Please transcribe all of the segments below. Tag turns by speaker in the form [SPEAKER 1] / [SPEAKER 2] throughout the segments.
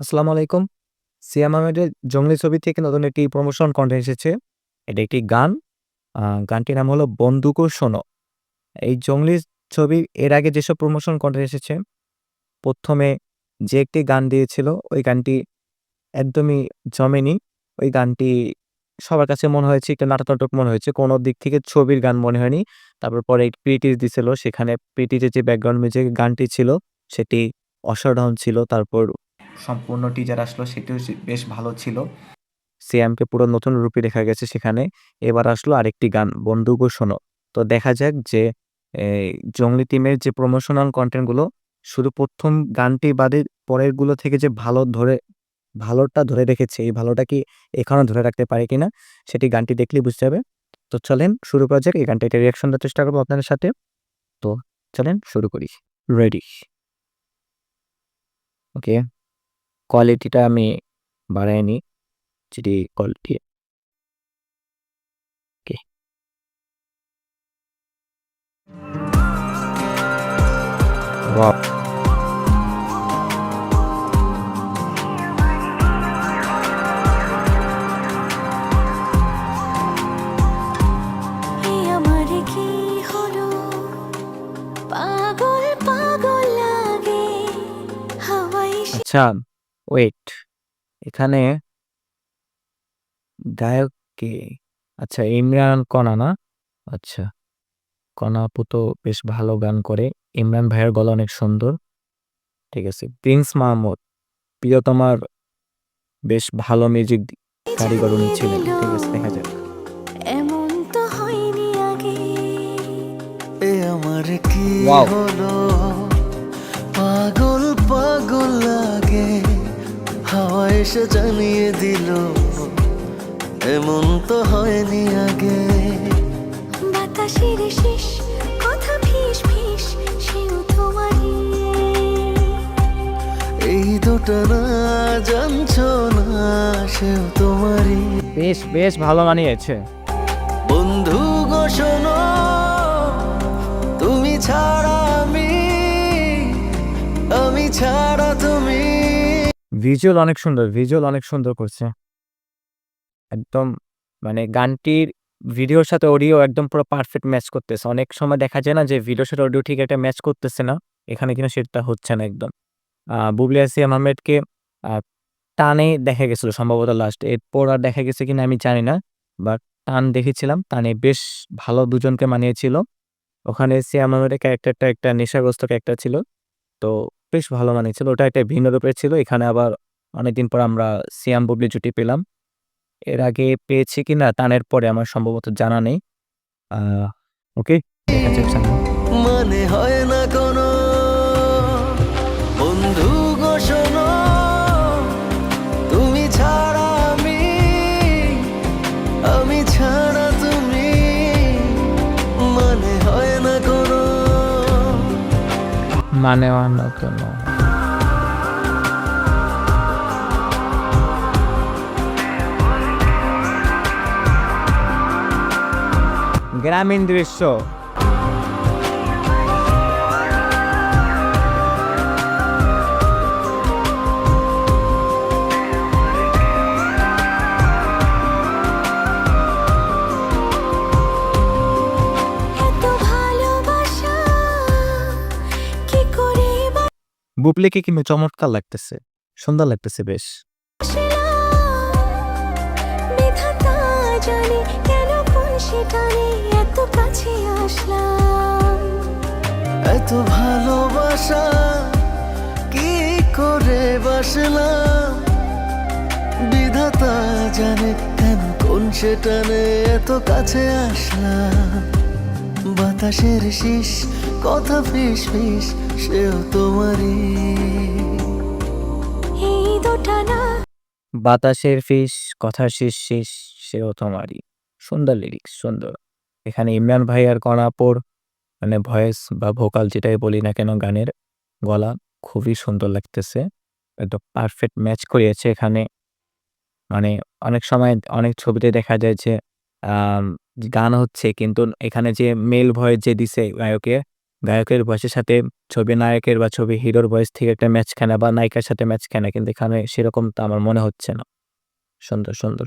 [SPEAKER 1] আসসালামু আলাইকুম। সিয়াম আহমেদের 'জংলি' ছবি থেকে নতুন একটি প্রমোশন কনটেন্ট এসেছে। এটা একটি গান। গানটির নাম হলো 'বন্দুকো শোনো'। এই 'জংলি' ছবির এর আগে যেসব প্রমোশন কনটেন্ট এসেছে, প্রথমে যে একটি গান দিয়েছিল, ওই গানটি একদমই জমেনি। ওই গানটি সবার কাছে মনে হয়েছে একটা নাটক-নাটক মনে হয়েছে। কোন দিক থেকে ছবির গান মনে হয়নি। তারপর পরে 'প্রিটিজ' দিছিল। সেখানে 'প্রিটিজের' যে ব্যাকগ্রাউন্ড মিউজিক গানটি ছিল, সেটি অসাধারণ ছিল। তারপর সম্পূর্ণ টিজার আসলো, সেটিও বেশ ভালো ছিল। সিয়ামকে পুরো নতুন রূপে দেখা গেছে সেখানে। এবার আসলো আরেকটি গান 'বন্দুকো শোনো'। তো দেখা যাক যে 'জংলি' টিমের যে প্রমোশনাল কন্টেন্টগুলো শুধু প্রথম গানটি বাদে পরেরগুলো থেকে যে ভালো ধরে ভালোটা ধরে রেখেছে, এই ভালোটা কি এখানেও ধরে রাখতে পারে কিনা, সেটি গানটি দেখলেই বুঝতে হবে। তো চলেন শুরু করা যাক। এই গানটা একটা রিঅ্যাকশন দেওয়ার চেষ্টা করব আপনাদের সাথে। তো চলেন শুরু করি। রেডি। ওকে। কোয়ালিটিটা আমি বাড়ায় নিই। যদি কোয়ালিটি ওকে। আচ্ছা, ওয়েট। এখানে গায়ক কে? আচ্ছা, ইমরান কণা না? আচ্ছা। কণা আপু তো বেশ ভালো গান করে। ইমরান ভাইয়ের গলা অনেক সুন্দর। ঠিক আছে। প্রিন্স মাহমুদ, প্রিয়তমার বেশ ভালো মিউজিক দি কারিগর উনি ছিলেন। ঠিক আছে, দেখা যাক।
[SPEAKER 2] এমন তো হয়নি আগে
[SPEAKER 3] এ আমার কি
[SPEAKER 1] ওয়াও!
[SPEAKER 3] হলো পাগল পাগল লাগে হাওয়া এসে জানিয়ে দিল এমন তো হয়নি আগে।
[SPEAKER 2] বাতাসের শেষ কথা ফিস ফিস সেও তোমারই।
[SPEAKER 3] এই দুটো না জানছো না সেও তোমারই।
[SPEAKER 1] বেশ, বেশ ভালো মানিয়েছে।
[SPEAKER 3] বন্ধু গো শোনো তুমি ছাড়া আমি আমি ছাড়া তুমি
[SPEAKER 1] ভিজুয়াল অনেক সুন্দর, ভিজুয়াল অনেক সুন্দর করছে। একদম মানে গানটির ভিডিওর সাথে অডিও একদম পুরো পারফেক্ট ম্যাচ করতেছে। অনেক সময় দেখা যায় না যে ভিডিওর সাথে অডিও ঠিক একটা ম্যাচ করতেছে না। এখানে কিন্তু সেটা হচ্ছে না একদম। আ বুবলী সিয়াম আহমেদকে টানে দেখা গেছিল সম্ভবত লাস্ট। এরপর আর দেখা গেছে কিনা আমি জানি না। বাট টান দেখেছিলাম। টানে বেশ ভালো দুজনকে মানিয়েছিল। ওখানে সিয়াম আহমেদের ক্যারেক্টারটা একটা নেশাগ্রস্ত ক্যারেক্টার ছিল। তো বেশ ভালো মানিয়েছিল। ওটা একটা ভিন্ন রূপের ছিল। এখানে আবার অনেকদিন পর আমরা সিয়াম বুবলি জুটি পেলাম। এর আগে পেয়েছি কি না তানের পরে আমার সম্ভবত জানা নেই। ওকে,
[SPEAKER 3] মানে হয় না মানে না কেন?
[SPEAKER 1] গ্রামীণ দৃশ্য। বুবলীকে কিন্তু চমৎকার লাগতেছে। সুন্দর লাগতেছে বেশ।
[SPEAKER 2] এত
[SPEAKER 3] ভালোবাসা কি করে বাসলাম বিধাতা জানে কেন কোন সেটানে এত কাছে আসলাম বাতাসের শীষ কথা ফিস ফিস সেও তোমারই
[SPEAKER 2] এই দুটা না
[SPEAKER 1] বাতাসের ফিস, কথার শেষ শেষ, সেও তোমারই। সুন্দর লিরিক্স, সুন্দর। এখানে ইমরান ভাই আর কণা মানে ভয়েস বা ভোকাল যেটাই বলি না কেন গানের গলা খুবই সুন্দর লাগতেছে। একদম পারফেক্ট ম্যাচ করিয়েছে এখানে। মানে অনেক সময় অনেক ছবিতে দেখা যায় যে গান হচ্ছে, কিন্তু এখানে যে মেল ভয়েস যে দিছে গায়কে, গায়কের ভয়েসের সাথে ছবি নায়কের বা ছবি হিরোর ভয়েস থেকে একটা ম্যাচ খেলে বা নায়িকার সাথে ম্যাচ খেলে কিন্তু এখানে সেরকম তো আমার মনে হচ্ছে না। সুন্দর সুন্দর।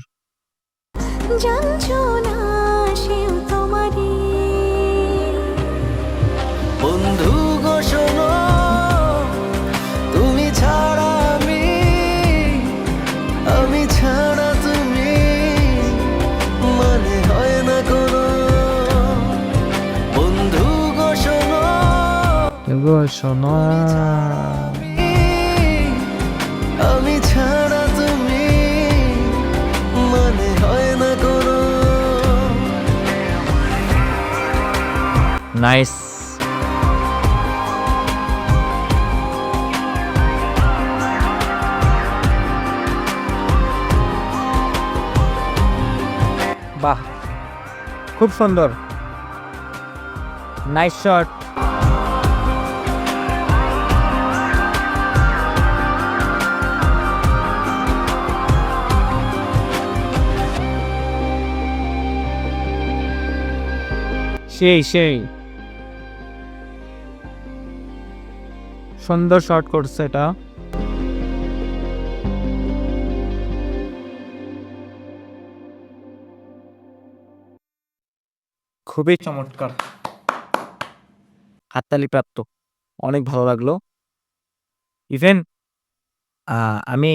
[SPEAKER 3] শোনো। আমি ছাড়া তুমি মানে হয় না
[SPEAKER 1] নাইস বাহ খুব সুন্দর। নাইস শট সেই সেই। সুন্দর শট করছে এটা। খুবই চমৎকার। হাততালি প্রাপ্ত অনেক ভালো লাগল। ইভেন আমি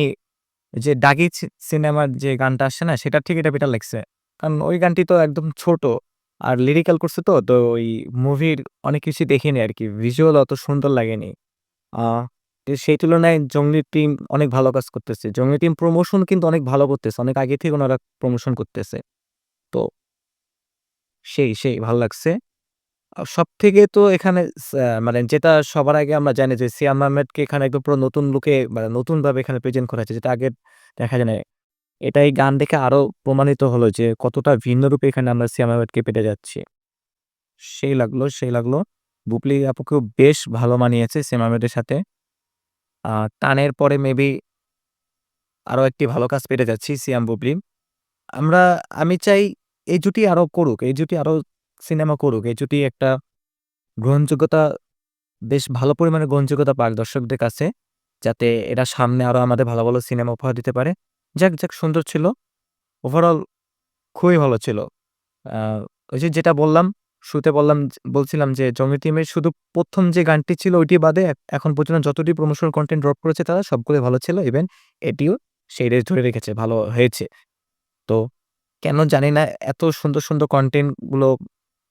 [SPEAKER 1] যে ডাগি সিনেমার যে গানটা আসছে না সেটা থেকে এটা বেটার লাগছে। কারণ ওই গানটি তো একদম ছোট। আর লিরিক্যাল করছে তো তো ওই মুভির অনেক কিছু দেখিনি আর কি ভিজুয়াল অত সুন্দর লাগেনি। সেই তুলনায় জঙ্গলি টিম অনেক ভালো কাজ করতেছে। জঙ্গলি টিম প্রমোশন কিন্তু অনেক ভালো করতেছে, অনেক আগে থেকে ওনারা প্রমোশন করতেছে। তো সেই সেই ভালো লাগছে। সব থেকে তো এখানে মানে যেটা সবার আগে আমরা জানি যে সিয়াম আহমেদকে এখানে একদম পুরো নতুন লুকে মানে নতুনভাবে এখানে প্রেজেন্ট করা হয়েছে, যেটা আগে দেখা যায় না এটাই গান দেখে আরও প্রমাণিত হলো যে কতটা ভিন্ন রূপে এখানে আমরা সিয়াম আহমেদকে পেতে যাচ্ছি। সেই লাগল সেই লাগল। বুবলি আপুকেও বেশ ভালো মানিয়েছে সিয়াম আহমেদের সাথে। টানের পরে মেবি আরও একটি ভালো কাজ পেতে যাচ্ছি সিয়াম বুবলি। আমরা, আমি চাই এই জুটি আরও করুক, এই জুটি আরও সিনেমা করুক, এই জুটি একটা গ্রহণযোগ্যতা, বেশ ভালো পরিমাণে গ্রহণযোগ্যতা পাক দর্শকদের কাছে, যাতে এরা সামনে আরও আমাদের ভালো ভালো সিনেমা উপহার দিতে পারে। যাক যাক, সুন্দর ছিল। ওভারঅল খুবই ভালো ছিল। ওই যে যেটা বললাম, শুরুতে বললাম, বলছিলাম যে জঙ্গি টিমের শুধু প্রথম যে গানটি ছিল ওইটি বাদে এখন পর্যন্ত যতটি প্রমোশনাল কন্টেন্ট ড্রপ করেছে তারা সবগুলো ভালো ছিল। ইভেন এটিও সেই রেস ধরে রেখেছে, ভালো হয়েছে। তো কেন জানি না এত সুন্দর সুন্দর কন্টেন্টগুলো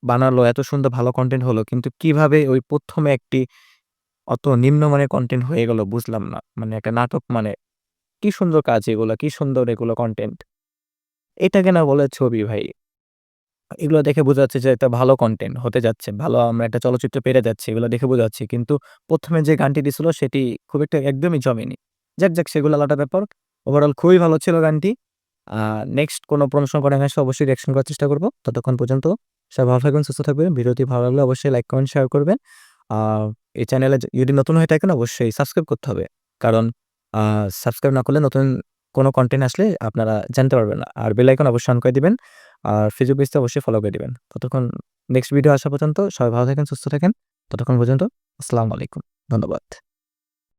[SPEAKER 1] বানালো, এত সুন্দর ভালো কন্টেন্ট হলো, কিন্তু কীভাবে ওই প্রথমে একটি অত নিম্নমানের কন্টেন্ট হয়ে গেল বুঝলাম না। মানে একটা নাটক মানে কি সুন্দর কাজ এগুলো, কি সুন্দর এগুলো কন্টেন্ট এটাকে না বলে ছবি ভাই। এগুলো দেখে বোঝা যাচ্ছে যে একটা ভালো কন্টেন্ট হতে যাচ্ছে, ভালো আমরা একটা চলচ্চিত্র পেরে যাচ্ছি, এগুলো দেখে বোঝা যাচ্ছে। কিন্তু প্রথমে যে গানটি দিছিল সেটি খুব একটা একদমই জমেনি। যাক যাক, সেগুলো আলাদা ব্যাপার। ওভারঅল খুবই ভালো ছিল গানটি। নেক্সট কোনো প্রমোশন করে আসলে অবশ্যই রিয়াকশন করার চেষ্টা করব। ততক্ষণ পর্যন্ত সবাই ভালো থাকবেন, সুস্থ থাকবেন। ভিডিওটি ভালো লাগলে অবশ্যই লাইক কমেন্ট শেয়ার করবেন। এই চ্যানেলে যদি নতুন হয়ে থাকেন, অবশ্যই সাবস্ক্রাইব করতে হবে। কারণ সাবস্ক্রাইব না করলে নতুন কোনো কন্টেন্ট আসলে আপনারা জানতে পারবেন আর বেলাইকন অবশ্যই অন করে দেবেন। আর ফেসবুক পেজটা অবশ্যই ফলো করে দিবেন। ততক্ষণ নেক্সট ভিডিও আসা পর্যন্ত সবাই ভালো থাকেন, সুস্থ থাকেন। ততক্ষণ পর্যন্ত আসসালামু আলাইকুম। ধন্যবাদ।